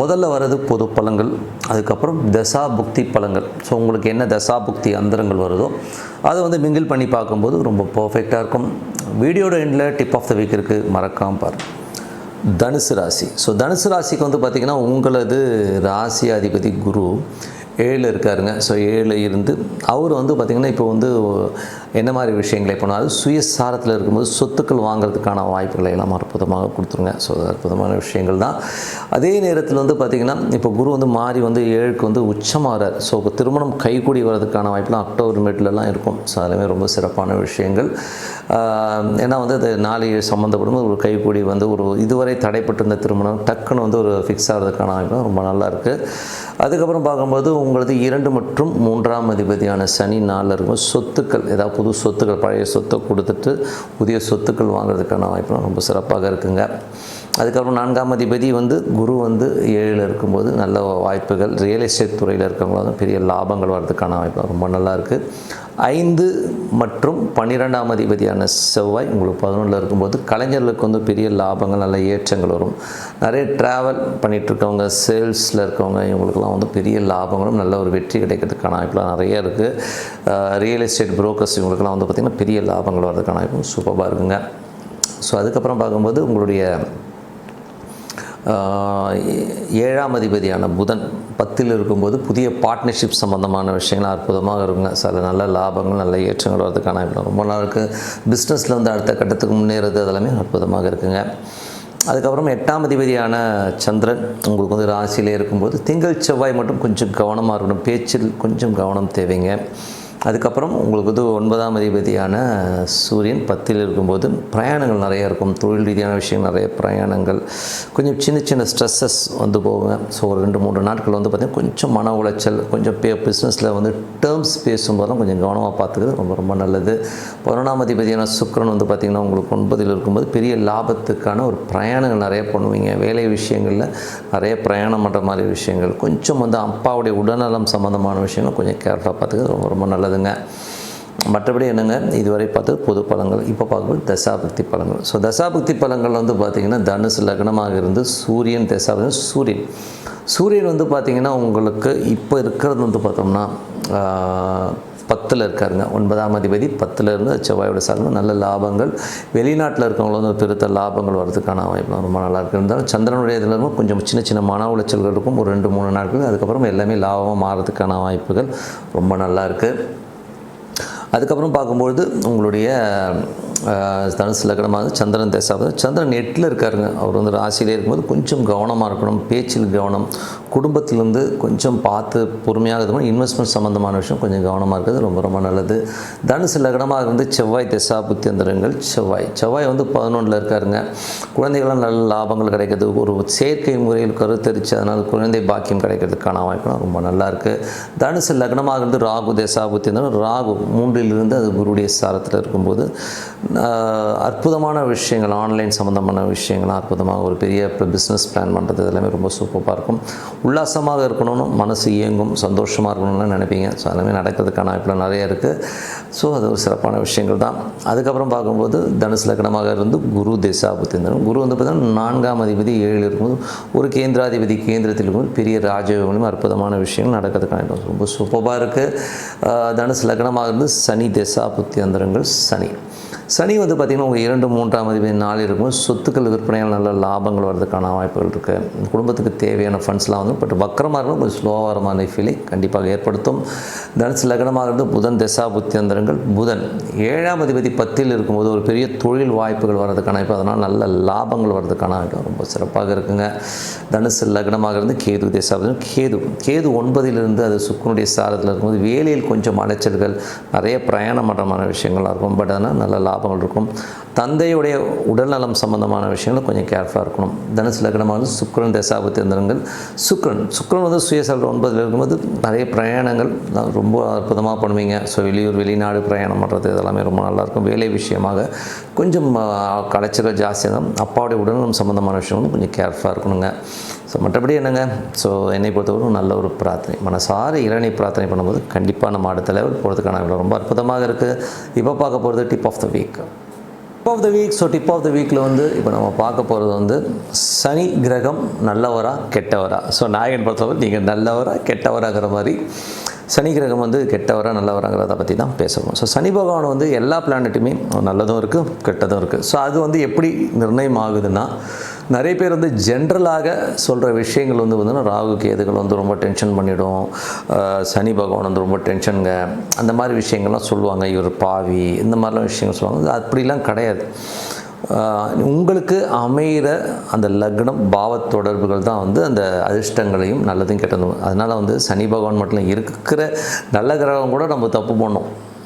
முதல்ல வர்றது பொது பழங்கள் அதுக்கப்புறம் தசா புக்தி பலன்கள். ஸோ உங்களுக்கு என்ன தசா புக்தி அந்தரங்கள் வருதோ அதை வந்து மிங்கிள் பண்ணி பார்க்கும்போது ரொம்ப பர்ஃபெக்டாக இருக்கும். வீடியோட எண்டில் டிப் ஆஃப் த வீக் இருக்குது மறக்காமல் பாரு தனுசு ராசி. ஸோ தனுசு ராசிக்கு வந்து பார்த்திங்கன்னா உங்களது ராசி அதிபதி குரு ஏழில் இருக்காருங்க. ஸோ ஏழில் இருந்து அவர் வந்து பார்த்திங்கன்னா இப்போ வந்து என்ன மாதிரி விஷயங்களை போனால் சுயசாரத்தில் இருக்கும்போது சொத்துக்கள் வாங்குறதுக்கான வாய்ப்புகளை எல்லாம் அற்புதமாக கொடுத்துருங்க. ஸோ அற்புதமான விஷயங்கள் தான். அதே நேரத்தில் வந்து பார்த்திங்கன்னா இப்போ குரு வந்து மாறி வந்து ஏழுக்கு வந்து உச்சமாகிறார் ஸோ இப்போ திருமணம் கைகூடி வர்றதுக்கான வாய்ப்புலாம் அக்டோபர் மிட்லலாம் இருக்கும். ஸோ அதுலேயுமே ரொம்ப சிறப்பான விஷயங்கள். ஏன்னா வந்து அது நாளை சம்மந்தப்படும் ஒரு கைகூடி வந்து ஒரு இதுவரை தடைப்பட்டிருந்த திருமணம் டக்குன்னு வந்து ஒரு ஃபிக்ஸ் ஆகிறதுக்கான வாய்ப்பு ரொம்ப நல்லா இருக்குது அதுக்கப்புறம் பார்க்கும்போது உங்களது இரண்டு மற்றும் மூன்றாம் அதிபதியான சனி நாளில் இருக்கும் சொத்துக்கள் ஏதாவது புது சொத்துக்கள் பழைய சொத்தை கொடுத்துட்டு புதிய சொத்துக்கள் வாங்குறதுக்கான வாய்ப்புலாம் ரொம்ப சிறப்பாக இருக்குங்க. அதுக்கப்புறம் நான்காம் அதிபதி வந்து குரு வந்து ஏழில் இருக்கும்போது நல்ல வாய்ப்புகள். ரியல் எஸ்டேட் துறையில் இருக்கவங்களும் பெரிய லாபங்கள் வர்றதுக்கான வாய்ப்பு ரொம்ப நல்லா இருக்குது ஐந்து மற்றும் பன்னிரெண்டாம் அதிபதியான செவ்வாய் உங்களுக்கு பதினொன்றில் இருக்கும்போது கலைஞர்களுக்கு வந்து பெரிய லாபங்கள் நல்ல ஏற்றங்கள் வரும். நிறைய ட்ராவல் பண்ணிகிட்ருக்கவங்க சேல்ஸில் இருக்கவங்க இவங்களுக்கெல்லாம் வந்து பெரிய லாபங்களும் நல்ல ஒரு வெற்றி கிடைக்கிறதுக்கான வாய்ப்புலாம் நிறைய இருக்குது ரியல் எஸ்டேட் புரோக்கர்ஸ் இவங்களுக்கெல்லாம் வந்து பார்த்திங்கன்னா பெரிய லாபங்கள் வர்றதுக்கான வாய்ப்பும் சூப்பராக இருக்குங்க. ஸோ அதுக்கப்புறம் பார்க்கும்போது உங்களுடைய ஏழாம் அதிபதியான புதன் பத்தில் இருக்கும்போது புதிய பார்ட்னர்ஷிப் சம்மந்தமான விஷயங்கள் அற்புதமாக இருக்குங்க. சில நல்ல லாபங்கள் நல்ல ஏற்றங்கள் வரதுக்கான ரொம்ப நாளுக்கு பிஸ்னஸில் வந்து அடுத்த கட்டத்துக்கு முன்னேறது அதெல்லாமே அற்புதமாக இருக்குங்க. அதுக்கப்புறம் எட்டாம் அதிபதியான சந்திரன் உங்களுக்கு வந்து ராசியிலே இருக்கும்போது திங்கள் செவ்வாய் மட்டும் கொஞ்சம் கவனமாக இருக்கணும். பேச்சில் கொஞ்சம் கவனம் தேவைங்க. அதுக்கப்புறம் உங்களுக்கு வந்து ஒன்பதாம் அதிபதியான சூரியன் பத்தில் இருக்கும்போது பிரயாணங்கள் நிறையா இருக்கும். தொழில் ரீதியான விஷயங்கள் நிறைய பிரயாணங்கள். கொஞ்சம் சின்ன சின்ன ஸ்ட்ரெஸ்ஸஸ் வந்து போவேன் ஸோ ஒரு ரெண்டு மூன்று நாட்கள் வந்து பார்த்திங்கன்னா கொஞ்சம் மன உளைச்சல் கொஞ்சம் பே பிஸ்னஸில் வந்து டேர்ம்ஸ் பேசும்போதெல்லாம் கொஞ்சம் கவனமாக பார்த்துக்கிறது ரொம்ப ரொம்ப நல்லது. பதினொன்றாம் அதிபதியான சுக்கிரன் வந்து பார்த்திங்கன்னா உங்களுக்கு ஒன்பதில் இருக்கும்போது பெரிய லாபத்துக்கான ஒரு பிரயாணங்கள் நிறைய பண்ணுவீங்க. வேலை விஷயங்களில் நிறைய பிரயாணம் பண்ணுற மாதிரி விஷயங்கள். கொஞ்சம் வந்து அப்பாவுடைய உடல்நலம் சம்மந்தமான விஷயங்கள் கொஞ்சம் கேர்ஃபுல்லாக பார்த்துக்கிறது ரொம்ப ரொம்ப நல்லது. நல்லதுங்க மற்றபடி என்னங்க? இதுவரை பார்த்து பொது பழங்கள் இப்போ பார்க்கும்போது தசாபக்தி பழங்கள் ஸோ தசாபக்தி பழங்கள் வந்து பார்த்திங்கன்னா தனுசு லக்னமாக இருந்து சூரியன் தசாபக்தி சூரியன். சூரியன் வந்து பார்த்திங்கன்னா உங்களுக்கு இப்போ இருக்கிறது வந்து பார்த்தோம்னா பத்தில் இருக்காருங்க. ஒன்பதாம் அதிபதி பத்தில் இருந்து செவ்வாயோட சார்ந்து நல்ல லாபங்கள். வெளிநாட்டில் இருக்கவங்களும் வந்து பெருத்த லாபங்கள் வர்றதுக்கான வாய்ப்பு ரொம்ப நல்லாயிருக்கு இருந்தாலும் சந்திரனுடைய இதில் இருக்கும் கொஞ்சம் சின்ன சின்ன மன உளைச்சல்கள் இருக்கும். ஒரு ரெண்டு மூணு நாட்கள் அதுக்கப்புறம் எல்லாமே லாபமாக மாறதுக்கான வாய்ப்புகள் ரொம்ப நல்லா இருக்குது அதுக்கப்புறம் பார்க்கும்பொழுது உங்களுடைய தனுசு லக்னமாக சந்திரன் தேசாவது சந்திரன் எட்டில் இருக்காருங்க. அவர் வந்து ராசியிலே இருக்கும்போது கொஞ்சம் கவனமாக இருக்கணும். பேச்சில் கவனம் குடும்பத்திலேருந்து கொஞ்சம் பார்த்து பொறுமையாக இருக்கணும். இன்வெஸ்ட்மெண்ட் சம்மந்தமான விஷயம் கொஞ்சம் கவனமாக இருக்கிறது ரொம்ப ரொம்ப நல்லது. தனுசு லக்னமாக இருந்து செவ்வாய் தசா புத்தியந்திரங்கள் செவ்வாய். செவ்வாய் வந்து பதினொன்றில் இருக்காருங்க. குழந்தைகளாம் நல்ல லாபங்கள் கிடைக்கிறது. ஒரு செயற்கை முறையில் கருத்தரித்து அதனால் குழந்தை பாக்கியம் கிடைக்கிறதுக்கான வாய்ப்புலாம் ரொம்ப நல்லா இருக்குது தனுசு லக்னமாக இருந்து ராகு தசா புத்தியந்திரம் ராகு மூன்றிலிருந்து அது குருடைய சாரத்தில் இருக்கும்போது அற்புதமான விஷயங்கள் ஆன்லைன் சம்மந்தமான விஷயங்கள் அற்புதமாக ஒரு பெரிய பிஸ்னஸ் பிளான் பண்ணுறது எல்லாமே ரொம்ப சூப்பராக இருக்கும். உல்லாசமாக இருக்கணும்னு மனசு இயங்கும் சந்தோஷமாக இருக்கணும்னு நினைப்பீங்க. ஸோ எல்லாமே நடக்கிறதுக்கான வாய்ப்புலாம் நிறைய இருக்குது ஸோ அது ஒரு சிறப்பான விஷயங்கள் தான். அதுக்கப்புறம் பார்க்கும்போது தனுசு லக்னமாக இருந்து குரு திசாபுத்திந்திரன். குரு வந்து பார்த்திங்கன்னா நான்காம் அதிபதி ஏழில் இருக்கும்போது ஒரு கேந்திராதிபதி கேந்திரத்தில் இருக்கும்போது பெரிய ராஜயோகங்களும் அற்புதமான விஷயங்கள் நடக்கிறதுக்கான வாய்ப்பு ரொம்ப சூப்பராக இருக்குது தனுசு லக்னமாக இருந்து சனி திசா புத்தியந்திரங்கள் சனி. சனி வந்து பார்த்திங்கன்னா உங்கள் இரண்டு மூன்றாம் அதிபதி நாள் இருக்கும். சொத்துக்கள் விற்பனையால் நல்ல லாபங்கள் வர்றதுக்கான வாய்ப்புகள் இருக்குது குடும்பத்துக்கு தேவையான ஃபண்ட்ஸ்லாம் வந்து பட் வக்கரமாக இருக்கும் கொஞ்சம் ஸ்லோவாக மாதிரி ஃபீலிங் கண்டிப்பாக ஏற்படுத்தும். தனுசு லக்னமாக இருந்து புதன் தசா புத்தியந்திரங்கள் புதன் ஏழாம் அதிபதி பத்தில் இருக்கும்போது ஒரு பெரிய தொழில் வாய்ப்புகள் வர்றதுக்கான வாய்ப்பு. அதனால் நல்ல லாபங்கள் வர்றதுக்கான வாய்ப்பு ரொம்ப சிறப்பாக இருக்குங்க. தனுசு லக்னமாக இருந்து கேது திசாபுதன் கேது கேது ஒன்பதிலிருந்து அது சுக்கனுடைய சாரத்தில் இருக்கும்போது வேலையில் கொஞ்சம் அலைச்சல்கள் நிறைய பிரயாணம் பண்ணுறமான விஷயங்களாக இருக்கும். பட் ஆனால் நல்ல லாபங்கள் இருக்கும். தந்தையுடைய உடல்நலம் சம்பந்தமான விஷயங்கள் கொஞ்சம் கேர்ஃபுல்லாக இருக்கணும். தனுசு லக்னமாக வந்து சுக்கிரன் தசாபத்தி இருந்தவங்கள் சுக்கிரன் வந்து சுயசல் ஒன்பதில் இருக்கும்போது நிறைய பிரயாணங்கள் ரொம்ப அற்புதமாக பண்ணுவீங்க. ஸோ வெளியூர் வெளிநாடு பிரயாணம் பண்ணுறது இதெல்லாமே ரொம்ப நல்லாயிருக்கும். வேலை விஷயமாக கொஞ்சம் கலைச்சல் ஜாஸ்தியாக தான் அப்பாவுடைய உடல்நலம் சம்மந்தமான விஷயங்களும் கொஞ்சம் கேர்ஃபுல்லாக இருக்கணுங்க. ஸோ மற்றபடி என்னங்க? ஸோ என்னை பொறுத்தவரை நல்ல ஒரு பிரார்த்தனை. மனசார இறைனை பிரார்த்தனை பண்ணும்போது கண்டிப்பாக நம்ம அடுத்த லெவல் போகிறதுக்கான ரொம்ப அற்புதமாக இருக்குது இப்போ பார்க்க போகிறது tip of the week tip of the week so tip of the வீக்கில் வந்து இப்போ நம்ம பார்க்க போகிறது வந்து சனி கிரகம் நல்லவரா கெட்டவரா? ஸோ நாயகன் பொறுத்தவரை நீங்கள் நல்லவரா கெட்டவராகிற மாதிரி சனி கிரகம் வந்து கெட்டவரா நல்லவராங்கிறத பற்றி தான் பேசுவோம் ஸோ சனி பகவான் வந்து எல்லா பிளானட்டுமே நல்லதும் இருக்குது கெட்டதும் இருக்குது ஸோ அது வந்து எப்படி நிர்ணயம் ஆகுதுன்னா நிறைய பேர் வந்து ஜென்ரலாக சொல்கிற விஷயங்கள் வந்து வந்து ராகு கேதுகள் வந்து ரொம்ப டென்ஷன் பண்ணிவிடும் சனி பகவான் வந்து ரொம்ப டென்ஷனுங்க அந்த மாதிரி விஷயங்கள்லாம் சொல்லுவாங்க. இவர் பாவி இந்த மாதிரிலாம் விஷயங்கள் சொல்லுவாங்க. அப்படிலாம் கிடையாது. உங்களுக்கு அமைகிற அந்த லக்னம் பாவ தொடர்புகள் தான் வந்து அந்த அதிர்ஷ்டங்களையும் நல்லதும் கெட்டதும். அதனால் வந்து சனி பகவான் மட்டும் இருக்கிற நல்ல கிரகம் கூட நம்ம தப்பு பண்ணோம்.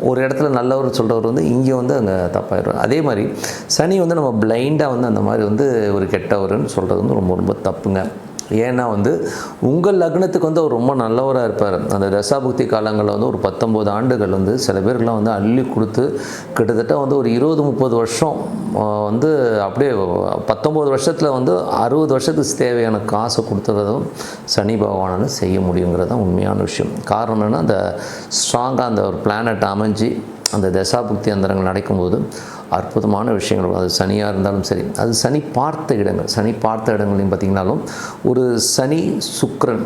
ஒரு இடத்துல நல்லவர் சொல்கிறவர் வந்து இங்கே வந்து அங்கே தப்பாயிடும் அதே மாதிரி சனி வந்து நம்ம பிளைண்டாக வந்து அந்த மாதிரி வந்து ஒரு கெட்டவர்னு சொல்கிறது வந்து ரொம்ப ரொம்ப தப்புங்க. ஏன்னா வந்து உங்கள் லக்னத்துக்கு வந்து அவர் ரொம்ப நல்லவராக இருப்பார். அந்த தசாபுக்தி காலங்களில் வந்து ஒரு பத்தொம்போது ஆண்டுகள் வந்து சில பேருக்குலாம் வந்து அள்ளி கொடுத்து கிட்டத்தட்ட வந்து ஒரு இருபது முப்பது வருஷம் வந்து அப்படியே பத்தொம்போது வருஷத்தில் வந்து அறுபது வருஷத்துக்கு தேவையான காசை கொடுத்துறதும் சனி பகவானால் செய்ய முடியுங்கிறது தான் உண்மையான விஷயம். காரணம் என்னென்னா அந்த ஸ்ட்ராங்காக அந்த ஒரு பிளானட் அமைஞ்சு அந்த தசாபுக்தி அந்தரங்கள் நடக்கும்போது அற்புதமான விஷயங்கள். அது சனியாக இருந்தாலும் சரி அது சனி பார்த்த இடங்கள். சனி பார்த்த இடங்களையும் பார்த்திங்கனாலும் ஒரு சனி சுக்கரன்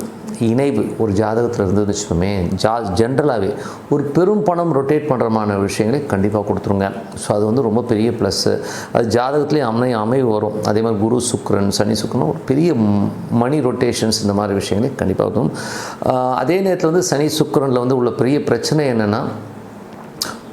இணைவு ஒரு ஜாதகத்தில் இருந்ததுன்னு வச்சுக்கோமே ஜா ஜென்ரலாகவே ஒரு பெரும் பணம் ரொட்டேட் பண்ணுறமான விஷயங்களை கண்டிப்பாக கொடுத்துருங்க. ஸோ அது வந்து ரொம்ப பெரிய ப்ளஸ்ஸு அது ஜாதகத்துலேயே அமை அமைவு வரும். அதே மாதிரி குரு சுக்கரன் சனி சுக்கரன் ஒரு பெரிய மணி ரொட்டேஷன்ஸ் இந்த மாதிரி விஷயங்களை கண்டிப்பாக இருக்கும் அதே நேரத்தில் வந்து சனி சுக்கரனில் வந்து உள்ள பெரிய பிரச்சனை என்னென்னா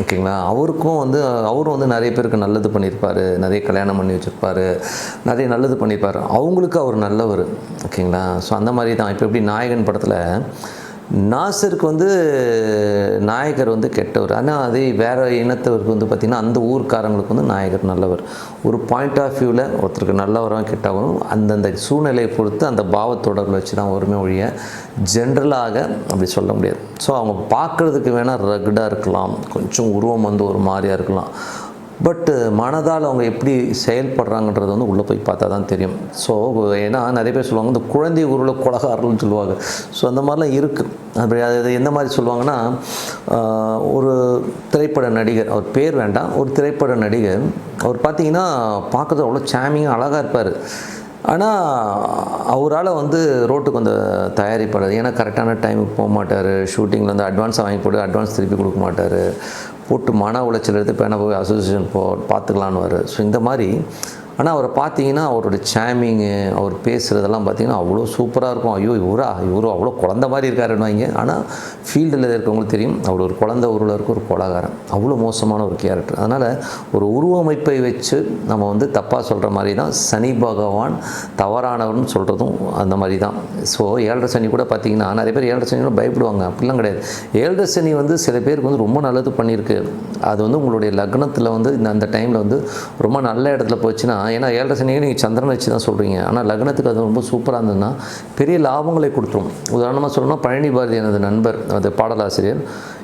ஓகேங்களா? அவருக்கும் வந்து அவரும் வந்து நிறைய பேருக்கு நல்லது பண்ணியிருப்பார். நிறைய கல்யாணம் பண்ணி வச்சுருப்பார். நிறைய நல்லது பண்ணியிருப்பார். அவங்களுக்கு அவர் நல்லவர். ஓகேங்களா? ஸோ அந்த மாதிரி தான். இப்போ எப்படி நாயகன் படத்தில் நாசருக்கு வந்து நாயகர் வந்து கெட்டவர். ஆனால் அதே வேறு இனத்தவருக்கு வந்து பார்த்திங்கன்னா அந்த ஊர்க்காரங்களுக்கு வந்து நாயகர் நல்லவர். ஒரு பாயிண்ட் ஆஃப் வியூவில் ஒருத்தருக்கு நல்லவரும் கெட்டவரும் அந்தந்த சூழ்நிலையை பொறுத்து அந்த பாவத்தொடர்பில் வச்சு தான் வருமே ஒழிய ஜென்ரலாக அப்படி சொல்ல முடியாது. ஸோ அவங்க பார்க்குறதுக்கு வேணால் ரகுடாக இருக்கலாம். கொஞ்சம் உருவம் வந்து ஒரு மாதிரியாக இருக்கலாம். பட்டு uh, மனதால் அவங்க எப்படி செயல்படுறாங்கன்றது வந்து உள்ளே போய் பார்த்தா தான் தெரியும். ஸோ ஏன்னா நிறைய பேர் சொல்லுவாங்க இந்த குழந்தை உருவில் கொலகாரர்கள்னு சொல்லுவாங்க. ஸோ அந்த மாதிரிலாம் இருக்குது அப்படி அது எந்த மாதிரி சொல்லுவாங்கன்னா ஒரு திரைப்பட நடிகர் அவர் பேர் வேண்டாம் ஒரு திரைப்பட நடிகர் அவர் பார்த்தீங்கன்னா பார்க்கறது அவ்வளோ சாமிங்காக அழகாக இருப்பார். ஆனால் அவரால் வந்து ரோட்டுக்கு வந்து தயாரிப்பாளர் ஏன்னா கரெக்டான டைமுக்கு போக மாட்டார் ஷூட்டிங்கில் வந்து அட்வான்ஸ் வாங்கி போட்டு அட்வான்ஸ் திருப்பி கொடுக்க மாட்டார். போட்டு மன உளைச்சல் எடுத்து பேன போய் அசோசியேஷன் போ பார்த்துக்கலான்னு ஸோ இந்த மாதிரி ஆனால் அவரை பார்த்தீங்கன்னா அவரோட சாமிங்கு அவர் பேசுகிறதெல்லாம் பார்த்தீங்கன்னா அவ்வளோ சூப்பராக இருக்கும். ஐயோ இவரா? இவரும் அவ்வளோ குழந்த மாதிரி இருக்காருன்னு ஆனால் ஃபீல்டில் இருக்கவங்களுக்கு தெரியும் அவர் ஒரு குழந்த உருவில் இருக்க ஒரு கொலகாரன் அவ்வளோ மோசமான ஒரு கேரக்டர் அதனால் ஒரு உருவமைப்பை வச்சு நம்ம வந்து தப்பாக சொல்கிற மாதிரி தான் சனி பகவான் தவறானவர்னு சொல்கிறதும் அந்த மாதிரி தான் ஸோ ஏழரை சனி கூட பார்த்தீங்கன்னா நிறைய பேர் ஏழரை சனி கூட பயப்படுவாங்க. அப்படிலாம் கிடையாது. ஏழரை சனி வந்து சில பேருக்கு வந்து ரொம்ப நல்லது பண்ணியிருக்கு. அது வந்து உங்களுடைய லக்னத்தில் வந்து இந்த அந்த டைமில் வந்து ரொம்ப நல்ல இடத்துல போச்சுன்னா ஏன்னா ஏழரை சனியை நீங்கள் சந்திரன் வச்சு தான் சொல்கிறீங்க ஆனால் லக்னத்துக்கு அது ரொம்ப சூப்பராக இருந்ததுன்னா பெரிய லாபங்களை கொடுத்துரும். உதாரணமாக சொல்லணும்னா பழனி பாரதி எனது நண்பர் அது பாடலாசிரியர்.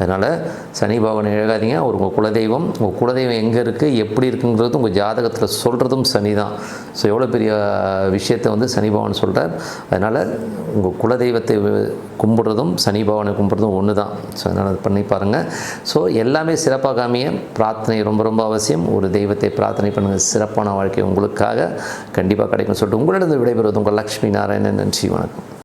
அதனால் சனி பகவானை இழகாதீங்க. ஒரு உங்கள் குலதெய்வம் உங்கள் குலதெய்வம் எங்கே இருக்குது எப்படி இருக்குங்கிறது உங்கள் ஜாதகத்தில் சொல்கிறதும் சனி தான் ஸோ எவ்வளோ பெரிய விஷயத்தை வந்து சனி பகவான் சொல்கிறார் அதனால் உங்கள் குலதெய்வத்தை கும்பிட்றதும் சனி பகவானை கும்பிட்றதும் ஒன்று தான் ஸோ அதனால் அது பண்ணி பாருங்கள் ஸோ எல்லாமே சிறப்பாக சிறப்பாகாமைய பிரார்த்தனை ரொம்ப ரொம்ப அவசியம். ஒரு தெய்வத்தை பிரார்த்தனை பண்ணுங்கள் சிறப்பான வாழ்க்கை உங்களுக்காக. கண்டிப்பாக கிடைக்கும் சொல்லிட்டு உங்களிடம் விடைபெறுவது உங்கள் லக்ஷ்மி நாராயணன். நன்றி வணக்கம்.